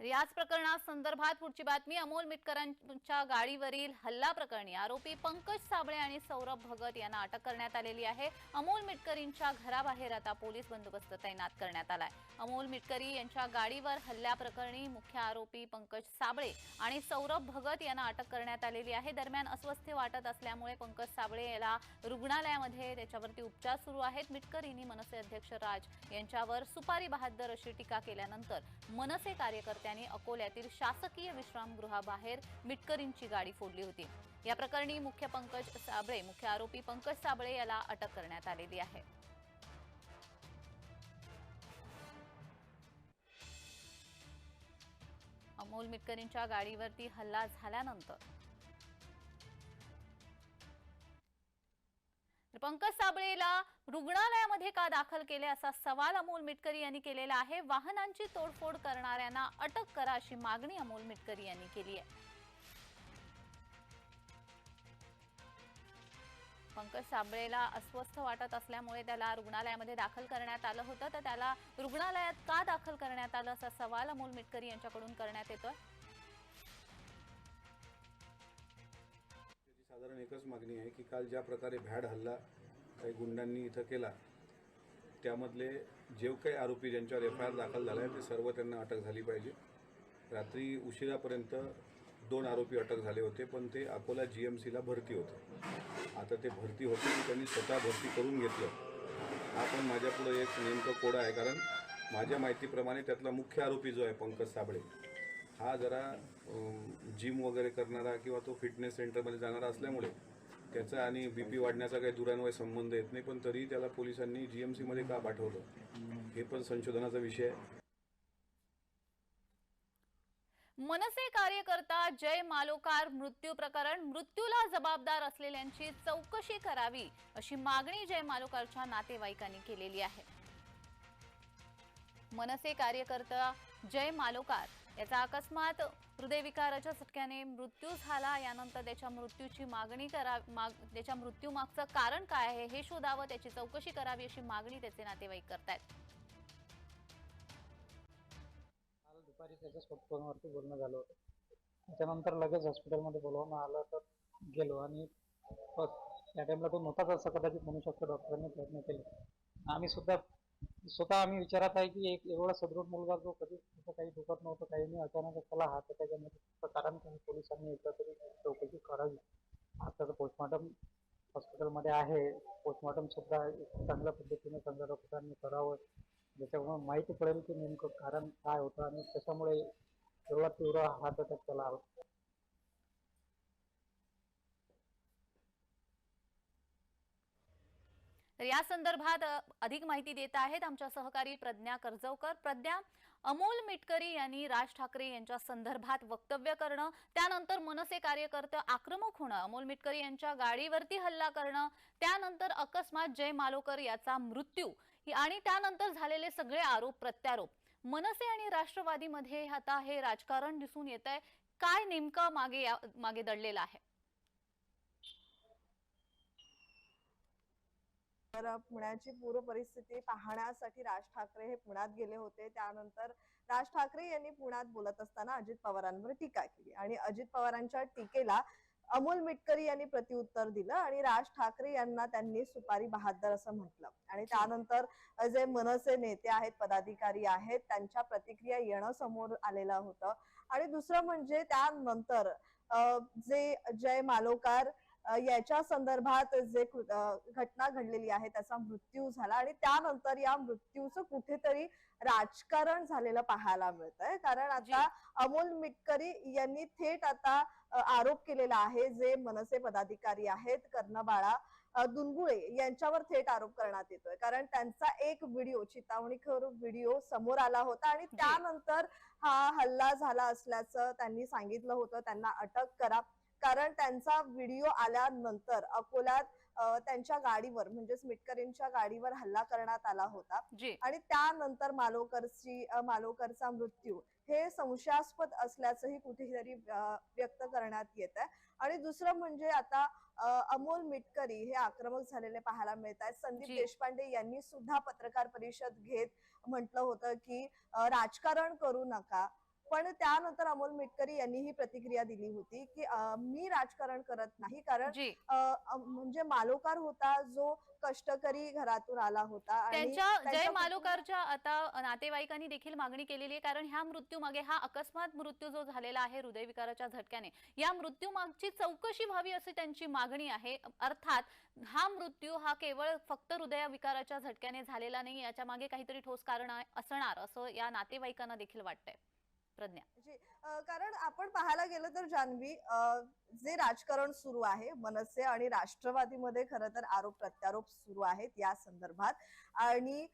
याच प्रकरणा संदर्भात पुढची बातमी अमोल मिटकरांच्या गाडीवरील हल्ला प्रकरणी आरोपी पंकज साबळे आणि सौरभ भगत यांना अटक करण्यात आलेली आहे. अमोल मिटकरींच्या घराबाहेर आता पोलीस बंदोबस्त तैनात करण्यात आलाय. अमोल मिटकरी यांच्या गाडीवर हल्ल्याप्रकरणी मुख्य आरोपी पंकज साबळे आणि सौरभ भगत यांना अटक करण्यात आलेली आहे. दरम्यान अस्वस्थ वाटत असल्यामुळे पंकज साबळे याला रुग्णालयामध्ये त्याच्यावरती उपचार सुरू आहेत. मिटकरींनी मनसे अध्यक्ष राज यांच्यावर सुपारी बहादर अशी टीका केल्यानंतर मनसे कार्यकर्त्यांनी अकोल्यातील शासकीय विश्रामगृहाबाहेर मिटकरींची गाडी फोडली होती. या प्रकरणी मुख्य पंकज साबळे मुख्य आरोपी पंकज साबळे याला अटक करण्यात आलेली आहे. अमोल मिटकरींच्या गाडीवरती हल्ला झाल्यानंतर पंकज साबळेला रुग्णालयामध्ये का दाखल केले असा सवाल अमोल मिटकरी यांनी केलेला आहे. वाहनांची तोडफोड करणाऱ्यांना अटक करा अशी मागणी अमोल मिटकरी यांनी केली आहे. पंकज साबळेला अस्वस्थ वाटत असल्यामुळे त्याला रुग्णालयामध्ये दाखल करण्यात आलं होतं. तर त्याला रुग्णालयात का दाखल करण्यात आलं असा सवाल अमोल मिटकरी यांच्याकडून करण्यात येतोय. साधारण एकच मागणी आहे की काल ज्या प्रकारे भ्याड हल्ला काही गुंडांनी इथं केला त्यामधले जे काही आरोपी ज्यांच्यावर एफ आय आर दाखल झाला आहे ते सर्व त्यांना अटक झाली पाहिजे. रात्री उशिरापर्यंत दोन आरोपी अटक झाले होते पण ते अकोला जी एम सीला भरती होते. आता ते भरती होते की त्यांनी स्वतः भरती करून घेतलं. हा पण माझ्यापुढं एक नेमकं कोडा आहे कारण माझ्या माहितीप्रमाणे त्यातला मुख्य आरोपी जो आहे पंकज साबळे हा जरा जिम वगैरे करणारा किंवा तो फिटनेस सेंटरमध्ये जाणारा असल्यामुळे त्याचा आणि बी पी वाढण्याचा काही दुरान्वय संबंध येत नाही पण तरी त्याला पोलिसांनी जी एम सीमध्ये का पाठवलं? हे पण संशोधनाचा विषय आहे. मनसे कार्यकर्ता जय मालोकार मृत्यू प्रकरण मृत्यूला जबाबदार असलेल्यांची चौकशी करावी अशी मागणी जय मालोकारच्या नातेवाईकांनी केलेली आहे. मनसे कार्यकर्ता जय मालोकार. याचा अकस्मात हृदयविकाराच्या झटक्याने मृत्यू झाला. यानंतर त्याच्या मृत्यूची मागणी करा माग त्याच्या मृत्यूमागचं कारण काय आहे हे शोधावं त्याची चौकशी करावी अशी मागणी त्याचे नातेवाईक करतायत. काल दुपारी त्याच्या फोनवरती बोलणं झालं होतं. त्याच्यानंतर लगेच हॉस्पिटलमध्ये बोलवणं आलं तर गेलो आणि बस. त्या टाइमला तो नव्हताच असं कदाचित म्हणू शकतो डॉक्टरांनी प्रयत्न केले. आम्ही सुद्धा स्वतः आम्ही विचारात आहे की एक एवढा सदृढ मुलगा जो कधी तिथं काही दुखत नव्हतं काही नाही अचानक त्याला हात त्याच्यामध्ये कारण पोलिसांनी एकदा तरी चौकशी करावी. आता तर पोस्टमॉर्टम हॉस्पिटलमध्ये आहे. पोस्टमॉर्टम सुद्धा चांगल्या पद्धतीने चांगल्या डॉक्टरांनी करावं. ज्याच्यामुळे माहिती पडेल की नेमकं कारण काय होतं आणि त्याच्यामुळे एवढा तीव्र हार्ट अटॅक त्याला तर या संदर्भात अधिक माहिती देत आहेत आमच्या सहकारी प्रज्ञा कर्जवकर. प्रज्ञा अमोल मिटकरी यांनी राज ठाकरे यांच्या संदर्भात वक्तव्य करणं त्यानंतर मनसे कार्यकर्ते आक्रमक होणं अमोल मिटकरी यांच्या गाडीवरती हल्ला करणं त्यानंतर अकस्मात जय मालोकर याचा मृत्यू आणि त्यानंतर झालेले सगळे आरोप प्रत्यारोप. मनसे आणि राष्ट्रवादीमध्ये आता हे राजकारण दिसून येत आहे काय नेमकं मागे या मागे दडलेलं आहे? तर पुण्याची पूर्व परिस्थिती पाहण्यासाठी राज ठाकरे हे पुण्यात गेले होते. त्यानंतर राज ठाकरे यांनी पुण्यात बोलत असताना अजित पवारांवर टीका केली आणि अजित पवारांच्या टीकेला अमोल मिटकरी यांनी प्रत्युत्तर दिलं आणि राज ठाकरे यांना त्यांनी सुपारी बहादर असं म्हटलं. आणि त्यानंतर जे मनसे नेते आहेत पदाधिकारी आहेत त्यांच्या प्रतिक्रिया येणं समोर आलेलं होतं. आणि दुसरं म्हणजे त्यानंतर जे जय मालोकार याच्या संदर्भात जे घटना घडलेली आहे त्याचा मृत्यू झाला आणि त्यानंतर या मृत्यूचं कुठेतरी राजकारण झालेलं पाहायला मिळत आहे कारण आता अमोल मिटकरी यांनी थेट आता आरोप केलेला आहे जे मनसे पदाधिकारी आहेत कर्णबाळा दुनगुळे यांच्यावर थेट आरोप करण्यात येतोय. कारण त्यांचा एक व्हिडिओ चितावणीखोर व्हिडिओ समोर आला होता आणि त्यानंतर हा हल्ला झाला असल्याचं त्यांनी सांगितलं होतं. त्यांना अटक करा. कारण त्यांचा व्हिडिओ आल्यानंतर अकोल्यात त्यांच्या गाडीवर म्हणजेच मिटकरींच्या गाडीवर हल्ला करण्यात आला होता. आणि त्यानंतर मालोकरची मालोकरचा मृत्यू हे संशयास्पद असल्याचंही कुठेतरी व्यक्त करण्यात येत आहे. आणि दुसरं म्हणजे आता अमोल मिटकरी हे आक्रमक झालेले पाहायला मिळत आहेत. संदीप. देशपांडे यांनी सुद्धा पत्रकार परिषद घेत म्हटलं होतं की राजकारण करू नका. पण त्यानंतर अमोल मिटकरी यांनी ही प्रतिक्रिया दिली होती की मी राजकारण करत नाही कारण म्हणजे मालोकार होता जो कष्टकरी घरातून आला होता त्यांच्या जय मालोकारच्या आता नातेवाईकांनी देखील मागणी केलेली आहे कारण ह्या मृत्यू मागे हा अकस्मात मृत्यू जो झालेला आहे हृदयविकाराच्या झटक्याने या मृत्यू मागची चौकशी व्हावी अशी त्यांची मागणी आहे. अर्थात हा मृत्यू हा केवळ फक्त हृदयविकाराच्या झटक्याने झालेला नाही याच्या मागे काहीतरी ठोस कारण असणार असं या नातेवाईकांना देखील वाटतंय. प्रज्ञा. जी, कारण आपण पाहायला गेलं तर जान्हवी जे राजकारण सुरू आहे मनसे आणि राष्ट्रवादीमध्ये खरं तर आरोप प्रत्यारोप सुरू आहेत या संदर्भात. आणि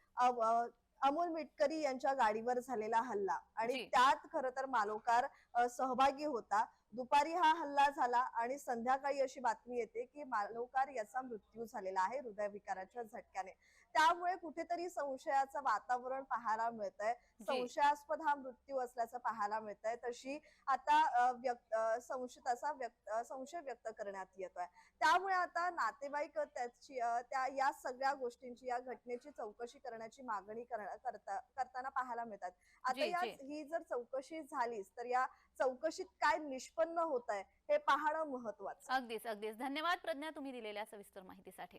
अमोल मिटकरी यांच्या गाडीवर झालेला हल्ला. आणि. त्यात खरं तर मालोकार सहभागी होता. दुपारी हा हल्ला झाला आणि संध्याकाळी अशी बातमी येते की मालोकार याचा मृत्यू झालेला आहे हृदयविकाराच्या झटक्याने. त्यामुळे कुठेतरी संशयाचं वातावरण पाहायला मिळतंय. संशयास्पद हा मृत्यू असल्याचं पाहायला मिळतंय. तशी आता व्यक्त अ, संशय तसा व्यक्त संशय व्यक्त करण्यात येतोय. त्यामुळे आता नातेवाईक त्याची त्या या सगळ्या गोष्टींची या घटनेची चौकशी करण्याची मागणी करता करताना पाहायला मिळतात. आता या. ही जर चौकशी झालीच तर या चौकशीत काय निष्पन्न होत आहे हे पाहणं महत्वाचं. अगदीच अगदीच. धन्यवाद प्रज्ञा तुम्ही दिलेल्या सविस्तर माहितीसाठी.